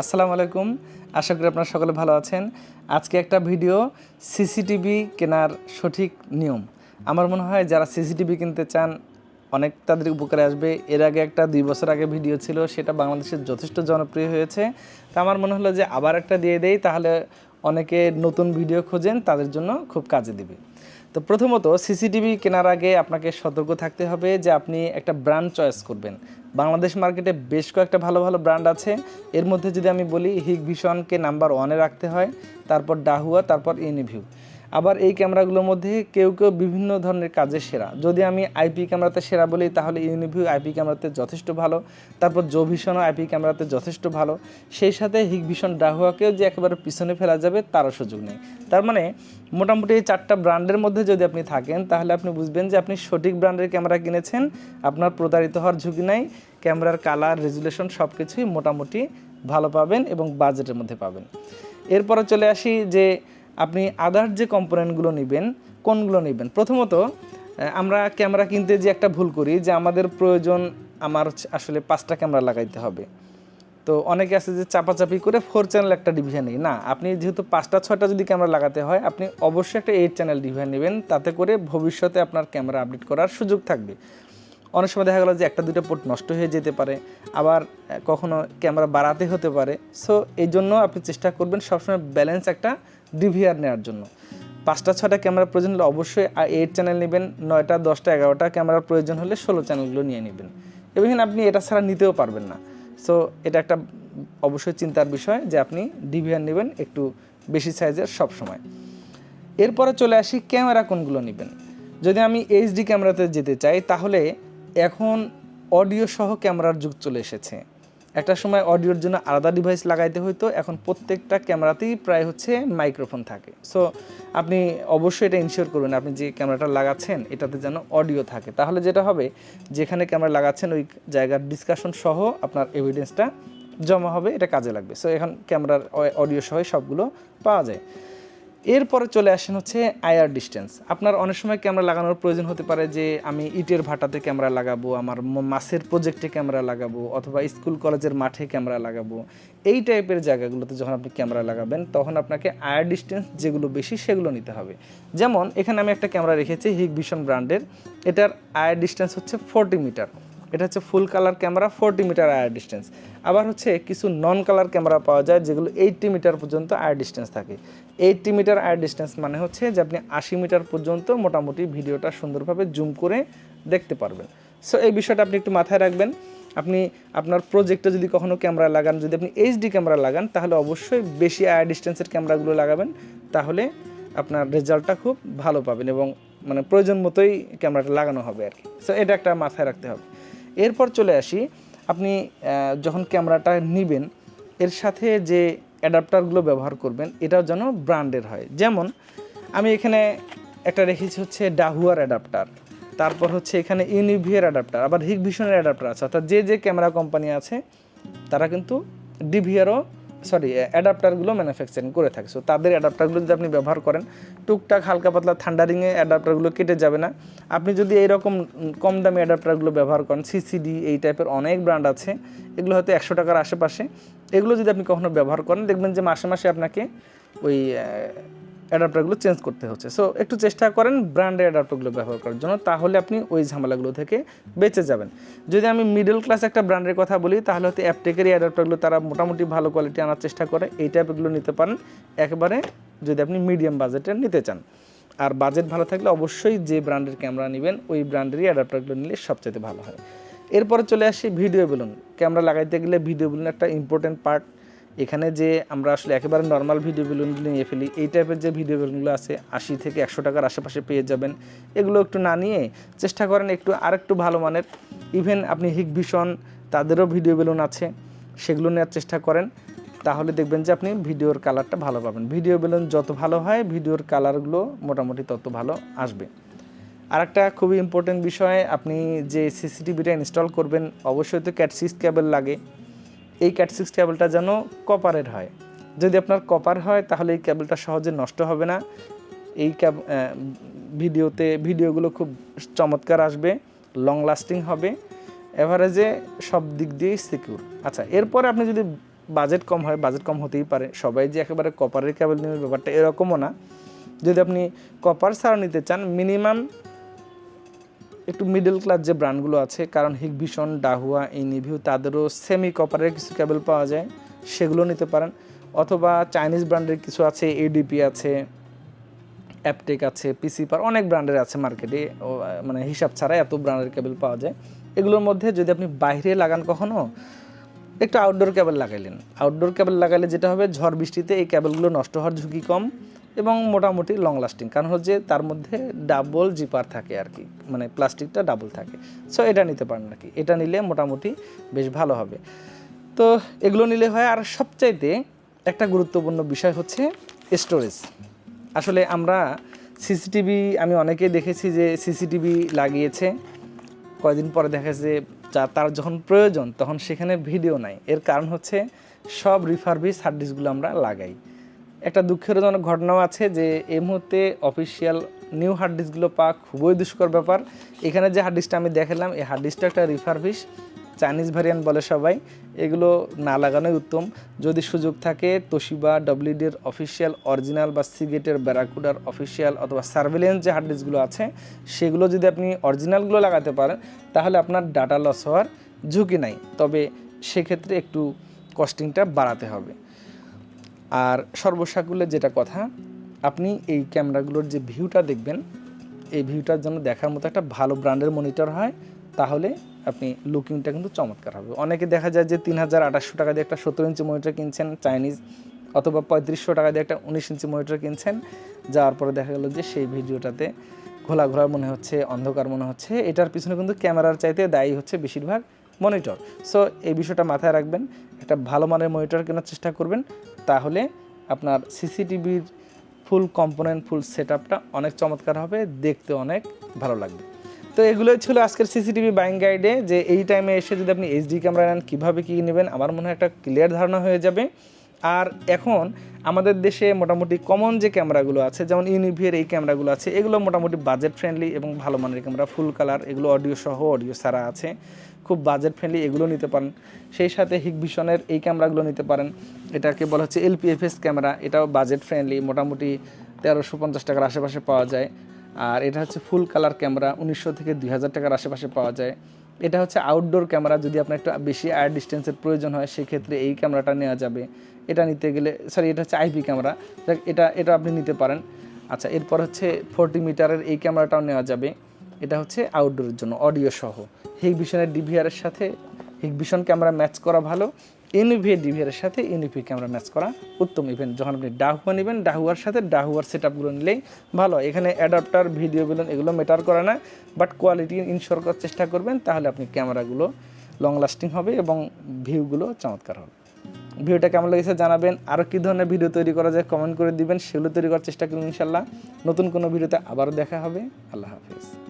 আসসালামু আলাইকুম। আশা করি আপনারা সকলে ভালো আছেন। আজকে একটা ভিডিও সিসিটিভি কেনার সঠিক নিয়ম। আমার মনে হয় যারা সিসিটিভি কিনতে চান, অনেক তাদের উপকারে আসবে। এর আগে একটা দুই বছর আগে ভিডিও ছিল, সেটা বাংলাদেশের যথেষ্ট জনপ্রিয় হয়েছে। তা আমার মনে হলো যে আবার একটা দিয়ে দেই, তাহলে অনেকে নতুন ভিডিও খোঁজেন, তাদের জন্য খুব কাজে দিবে। তো প্রথমত, সিসিটিভি কেনার আগে আপনাকে সতর্ক থাকতে হবে যে আপনি একটা ব্র্যান্ড চয়েস করবেন। বাংলাদেশ মার্কেটে বেশ কয়েকটা ভালো ভালো ব্র্যান্ড আছে। এর মধ্যে যদি আমি বলি, হিগ ভিশনকে নাম্বার ওয়ানে রাখতে হয়, তারপর ডাহুয়া তারপর ইউনিভিউ। আবার এই ক্যামেরাগুলোর মধ্যে কেউ কেউ বিভিন্ন ধরনের কাজে সেরা। যদি আমি আইপি ক্যামেরাতে সেরা বলি, তাহলে ইউনিভিউ আইপি ক্যামেরাতে যথেষ্ট ভালো, তারপর জো ভিশনও আইপি ক্যামেরাতে যথেষ্ট ভালো। সেই সাথে হিগ ভিশন ডাহুয়াকেও যে একেবারে পিছনে ফেলা যাবে, তারও সুযোগ নেই। তার মানে মোটামুটি এই চারটা ব্র্যান্ডের মধ্যে যদি আপনি থাকেন, তাহলে আপনি বুঝবেন যে আপনি সঠিক ব্র্যান্ডের ক্যামেরা কিনেছেন, আপনার প্রতারিত হওয়ার ঝুঁকি নাই, ক্যামেরার কালার, রেজুলেশন সব কিছুই মোটামুটি ভালো পাবেন এবং বাজেটের মধ্যে পাবেন। এরপরে চলে আসি যে আপনি আদার যে কম্পোনেন্টগুলো নেবেন, কোনগুলো নেবেন? প্রথমত আমরা ক্যামেরা কিনতে যে একটা ভুল করি যে আমাদের প্রয়োজন আমার আসলে পাঁচটা ক্যামেরা লাগাইতে হবে। তো অনেকে আছে যে চাপাচাপি করে ফোর চ্যানেল একটা ডিভিশন নেই। না, আপনি যেহেতু পাঁচটা, ছয়টা যদি ক্যামেরা লাগাতে হয়, আপনি অবশ্যই একটা এইট চ্যানেল ডিভিশন নেবেন। তাতে করে ভবিষ্যতে আপনার ক্যামেরা আপডেট করার সুযোগ থাকবে। অনেক সময় দেখা গেলো যে একটা দুটো পোর্ট নষ্ট হয়ে যেতে পারে, আবার কখনো ক্যামেরা বাড়াতে হতে পারে। সো এই জন্য আপনি চেষ্টা করবেন সবসময় ব্যালেন্স একটা ডিভিআর নেওয়ার জন্য। পাঁচটা ছটা ক্যামেরা প্রয়োজন হলে অবশ্যই এইট চ্যানেল নেবেন, নয়টা, দশটা, এগারোটা ক্যামেরার প্রয়োজন হলে ষোলো চ্যানেলগুলো নিয়ে নেবেন। এবং আপনি এটা ছাড়া নিতেও পারবেন না। সো এটা একটা অবশ্যই চিন্তার বিষয় যে আপনি ডিভিআর নেবেন একটু বেশি সাইজের সব সময়। এরপরে চলে আসি ক্যামেরা কোনগুলো নেবেন। যদি আমি এইচডি ক্যামেরাতে যেতে চাই, তাহলে এখন অডিও সহ ক্যামেরার যুগ চলে এসেছে। একটা সময় অডিওর জন্য আলাদা ডিভাইস লাগাইতে হতো এখন প্রত্যেকটা ক্যামেরাতেই প্রায় হচ্ছে মাইক্রোফোন থাকে। সো আপনি অবশ্যই এটা ইনশিওর করবেন আপনি যে ক্যামেরাটা লাগাচ্ছেন, এটাতে যেন অডিও থাকে। তাহলে যেটা হবে, যেখানে ক্যামেরা লাগাচ্ছেন, ওই জায়গার ডিসকাশন সহ আপনার এভিডেন্সটা জমা হবে, এটা কাজে লাগবে। সো এখন ক্যামেরার অডিও সহ সবগুলো পাওয়া যায়। এরপরে চলে আসেন হচ্ছে আয়ার ডিস্টেন্স। আপনার অনেক সময় ক্যামেরা লাগানোর প্রয়োজন হতে পারে যে আমি ইটের ভাটাতে ক্যামেরা লাগাবো, আমার মাছের প্রজেক্টে ক্যামেরা লাগাবো, অথবা স্কুল কলেজের মাঠে ক্যামেরা লাগাবো। এই টাইপের জায়গাগুলোতে যখন আপনি ক্যামেরা লাগাবেন, তখন আপনাকে আয়ার ডিস্টেন্স যেগুলো বেশি সেগুলো নিতে হবে। যেমন, এখানে আমি একটা ক্যামেরা রেখেছি হিগ ভিশন ব্র্যান্ডের। এটার আয়ার ডিস্টেন্স হচ্ছে ফোরটি মিটার এটা হচ্ছে full colour camera forty meter IR distance আবার হচ্ছে কিছু নন কালার ক্যামেরা পাওয়া যায়, যেগুলো এইটটি মিটার পর্যন্ত আয়ার ডিস্টেন্স থাকে। এইটটি মিটার আয়ার ডিস্টেন্স মানে হচ্ছে যে আপনি আশি মিটার পর্যন্ত মোটামুটি ভিডিওটা সুন্দরভাবে জুম করে দেখতে পারবেন। সো এই বিষয়টা আপনি একটু মাথায় রাখবেন। আপনি আপনার প্রজেক্টে যদি কখনও ক্যামেরা লাগান, যদি আপনি এইচডি ক্যামেরা লাগান, তাহলে অবশ্যই বেশি আয়ার ডিস্টেন্সের ক্যামেরাগুলো লাগাবেন। তাহলে আপনার রেজাল্টটা খুব ভালো পাবেন এবং মানে প্রয়োজন মতোই ক্যামেরাটা লাগানো হবে আর কি। সো এটা একটা মাথায় রাখতে হবে। এরপর চলে আসি, আপনি যখন ক্যামেরাটা নেবেন, এর সাথে যে অ্যাডাপ্টারগুলো ব্যবহার করবেন, এটাও যেন ব্র্যান্ডের হয়। যেমন, আমি এখানে একটা রেখেছি হচ্ছে ডাহুয়ার অ্যাডাপ্টার, তারপর হচ্ছে এখানে ইউনিভিয়ার অ্যাডাপ্টার, আবার হিগ ভিশনের অ্যাডাপ্টার আছে, অর্থাৎ যে যে ক্যামেরা কোম্পানি আছে, তারা কিন্তু ডিভিআরও সরি অ্যাডাপ্টারগুলো ম্যানুফ্যাকচারিং করে থাকে। সো তাদের অ্যাডাপ্টারগুলো যদি আপনি ব্যবহার করেন, টুকটাক হালকা পাতলা থান্ডারিংয়ে অ্যাডাপ্টারগুলো কেটে যাবে না। আপনি যদি এইরকম কম দামি অ্যাডাপ্টারগুলো ব্যবহার করেন সিসিডি এই টাইপের অনেক ব্র্যান্ড আছে, এগুলো হয়তো একশো টাকার আশেপাশে। এগুলো যদি আপনি কখনো ব্যবহার করেন, দেখবেন যে মাসে মাসে আপনাকে ওই অ্যাডাপ্টারগুলো চেঞ্জ করতে হচ্ছে। সো একটু চেষ্টা করেন ব্র্যান্ডের অ্যাডাপ্টারগুলো ব্যবহার করার জন্য, তাহলে আপনি ওই ঝামেলাগুলো থেকে বেঁচে যাবেন। যদি আমি মিডল ক্লাস একটা ব্র্যান্ডের কথা বলি, তাহলে হয়তো অ্যাপটেকের অ্যাডাপ্টারগুলো তারা মোটামুটি ভালো কোয়ালিটি আনার চেষ্টা করে, এই টাইপেরগুলো নিতে পারেন। একেবারে যদি আপনি মিডিয়াম বাজেটের নিতে চান। আর বাজেট ভালো থাকলে অবশ্যই যে ব্র্যান্ডের ক্যামেরা নেবেন, ওই ব্র্যান্ডেরই অ্যাডাপ্টারগুলো নিলে সবচেয়ে ভালো হয়। এরপরে চলে আসি ভিডিও বেলুন ক্যামেরা লাগাইতে গেলে ভিডিও বেলুন একটা ইম্পর্টেন্ট পার্ট এখানে যে আমরা আসলে একেবারে নর্মাল ভিডিও বেলুনগুলো নিয়ে ফেলি, এই টাইপের যে ভিডিও বেলুনগুলো আছে, আশি থেকে একশো টাকার আশেপাশে পেয়ে যাবেন। এগুলো একটু না নিয়ে চেষ্টা করেন একটু আরেকটু ভালো মানের। ইভেন আপনি হিগ ভিশন তাদেরও ভিডিও বেলুন আছে, সেগুলো নেওয়ার চেষ্টা করেন। তাহলে দেখবেন যে আপনি ভিডিওর কালারটা ভালো পাবেন। ভিডিও বেলুন যত ভালো হয় ভিডিওর কালারগুলো মোটামুটি তত ভালো আসবে। আরেকটা খুবই ইম্পর্টেন্ট বিষয়, আপনি যে সিসিটিভিটা ইনস্টল করবেন, অবশ্যই তো ক্যাট সিক্স কেবল লাগে। এই ক্যাট সিক্স কেবলটা যেন কপারের হয়। যদি আপনার কপার হয়, তাহলে এই কেবলটা সহজে নষ্ট হবে না। এই ক্যাব ভিডিওতে, ভিডিওগুলো খুব চমৎকার আসবে লং লাস্টিং হবে এভারেজে সব দিক দিয়েই সিকিউর আচ্ছা এরপরে আপনি যদি বাজেট কম হয় বাজেট কম হতেই পারে। সবাই যে একেবারে কপারের কেবল নেবে, ব্যাপারটা এরকমও না। যদি আপনি কপার ছাড়া নিতে চান মিনিমাম একটু মিডল ক্লাস যে ব্র্যান্ডগুলো আছে, কারণ হিগভিশন ডাহুয়া ইনিভিউ তাদেরও সেমি কপারের কিছু কেবল পাওয়া যায়, সেগুলো নিতে পারেন। অথবা চাইনিজ ব্র্যান্ডের কিছু আছে এডিপি আছে অ্যাপটেক আছে পিসি পার অনেক ব্র্যান্ডের আছে মার্কেটে মানে হিসাব ছাড়া এত ব্র্যান্ডের কেবল পাওয়া যায়। এগুলোর মধ্যে যদি আপনি বাইরে লাগান কখনো, একটু আউটডোর কেবল লাগাইলেন। আউটডোর কেবল লাগাইলে যেটা হবে, ঝড় বৃষ্টিতে এই কেবলগুলো নষ্ট হওয়ার ঝুঁকি কম। এবং মোটামুটি লং লাস্টিং কারণ হচ্ছে তার মধ্যে ডাবল জিপার থাকে আর কি মানে প্লাস্টিকটা ডাবল থাকে। সো এটা নিতে পারেন আর কি। এটা নিলে মোটামুটি বেশ ভালো হবে। তো, এগুলো নিলে হয় আর সবচাইতে একটা গুরুত্বপূর্ণ বিষয় হচ্ছে স্টোরেজ আসলে আমরা সিসিটিভি আমি অনেকেই দেখেছি যে সিসিটিভি লাগিয়েছে কয়দিন পরে দেখা যে তার যখন প্রয়োজন, তখন সেখানে ভিডিও নাই। এর কারণ হচ্ছে সব রিফারবিস হার্ড ডিস্কগুলো আমরা লাগাই। একটা দুঃখেরজনক ঘটনাও আছে যে এই মুহূর্তে অফিসিয়াল নিউ হার্ড ডিস্কগুলো পাওয়া খুবই দুষ্কর ব্যাপার। এখানে যে হার্ড ডিস্কটা আমি দেখালাম, এই হার্ড ডিস্কটা একটা রিফারবিস চাইনিজ ভ্যারিয়েন্ট বলে সবাই। এগুলো না লাগানোই উত্তম। যদি সুযোগ থাকে তোশিবা ডব্লিউডির অফিসিয়াল অরিজিনাল বা সিগেটের ব্যারাকুডার অফিসিয়াল অথবা সার্ভিলেন্স যে হার্ড ডিস্কগুলো আছে, সেগুলো যদি আপনি অরিজিনালগুলো লাগাতে পারেন, তাহলে আপনার ডাটা লস হওয়ার ঝুঁকি নাই। তবে সেক্ষেত্রে একটু কস্টিংটা বাড়াতে হবে। আর সর্বসাকুল্যে যেটা কথা, আপনি এই ক্যামেরাগুলোর যে ভিউটা দেখবেন, এই ভিউটার জন্য দেখার মতো একটা ভালো ব্র্যান্ডের মনিটর হয়, তাহলে আপনি লুকিংটা কিন্তু চমৎকার হবে। অনেকে দেখা যায় যে তিন হাজার আঠাশশো টাকা দিয়ে একটা সত্তর ইঞ্চি মনিটর কিনছেন, চাইনিজ, অথবা পঁয়ত্রিশশো টাকা দিয়ে একটা উনিশ ইঞ্চি মনিটর কিনছেন, যাওয়ার পরে দেখা গেলো যে সেই ভিডিওটাতে ঘোলা ঘোলা মনে হচ্ছে, অন্ধকার মনে হচ্ছে। এটার পিছনে কিন্তু ক্যামেরার চাইতে দায়ী হচ্ছে বেশিরভাগ মনিটর। সো এই বিষয়টা মাথায় রাখবেন, একটা ভালো মানের মনিটর কেনার চেষ্টা করবেন, তাহলে আপনার সিসিটিভির ফুল কম্পোনেন্ট, ফুল সেট অনেক চমৎকার হবে, দেখতে অনেক ভালো লাগবে। তো এগুলোই ছিল আজকের সিসিটিভি বাইং গাইডে, যে এই টাইমে এসে যদি আপনি এইচডি ক্যামেরা নেন, কীভাবে কী নেবেন, আমার মনে হয় একটা ক্লিয়ার ধারণা হয়ে যাবে। আর এখন আমাদের দেশে মোটামুটি কমন যে ক্যামেরাগুলো আছে, যেমন ইউনিভিয়ের এই ক্যামেরাগুলো আছে, এগুলো মোটামুটি বাজেট ফ্রেন্ডলি এবং ভালো মানের ক্যামেরা ফুল কালার এগুলো অডিও সহ অডিও ছাড়া আছে। খুব বাজেট ফ্রেন্ডলি এগুলো নিতে পারেন। সেই সাথে হিগভিশনের এই ক্যামেরাগুলো নিতে পারেন। এটাকে বলা হচ্ছে এলপিএফএস ক্যামেরা এটাও বাজেট ফ্রেন্ডলি মোটামুটি তেরোশো পঞ্চাশ টাকার আশেপাশে পাওয়া যায়। আর এটা হচ্ছে ফুল কালার ক্যামেরা উনিশশো থেকে দুই হাজার টাকার আশেপাশে পাওয়া যায়। এটা হচ্ছে আউটডোর ক্যামেরা যদি আপনার একটু বেশি আয়ার ডিস্টেন্সের প্রয়োজন হয়, সেক্ষেত্রে এই ক্যামেরাটা নেওয়া যাবে। এটা নিতে গেলে সরি এটা হচ্ছে আইপি ক্যামেরা এটা এটা আপনি নিতে পারেন। আচ্ছা এরপর হচ্ছে ফোরটি মিটারের এই ক্যামেরাটাও নেওয়া যাবে। এটা হচ্ছে আউটডোরের জন্য অডিও সহ। হিগভিশনের ডিভিআরের সাথে হিগভিশন ক্যামেরা ম্যাচ করা ভালো। ইউনিভিএ ডিভিআরের সাথে ইউনিভি ক্যামেরা ম্যাচ করা উত্তম ইভেন্ট যখন আপনি ডাহুয়া নেবেন ডাহুয়ার সাথে ডাহুয়ার সেট আপগুলো নিলেই ভালো। এখানে অ্যাডাপ্টার ভিডিও বিলন, এগুলো ম্যাটার করে না। বাট কোয়ালিটি ইনশোর করার চেষ্টা করবেন, তাহলে আপনি ক্যামেরাগুলো লং লাস্টিং হবে এবং ভিউগুলো চমৎকার হবে। ভিডিওটা কেমন লেগেছে জানাবেন। আরও কী ধরনের ভিডিও তৈরি করা যায় কমেন্ট করে দিবেন। সেগুলো তৈরি করার চেষ্টা করুন ইনশাল্লাহ নতুন কোনো ভিডিওতে আবারও দেখা হবে। আল্লাহ হাফিজ।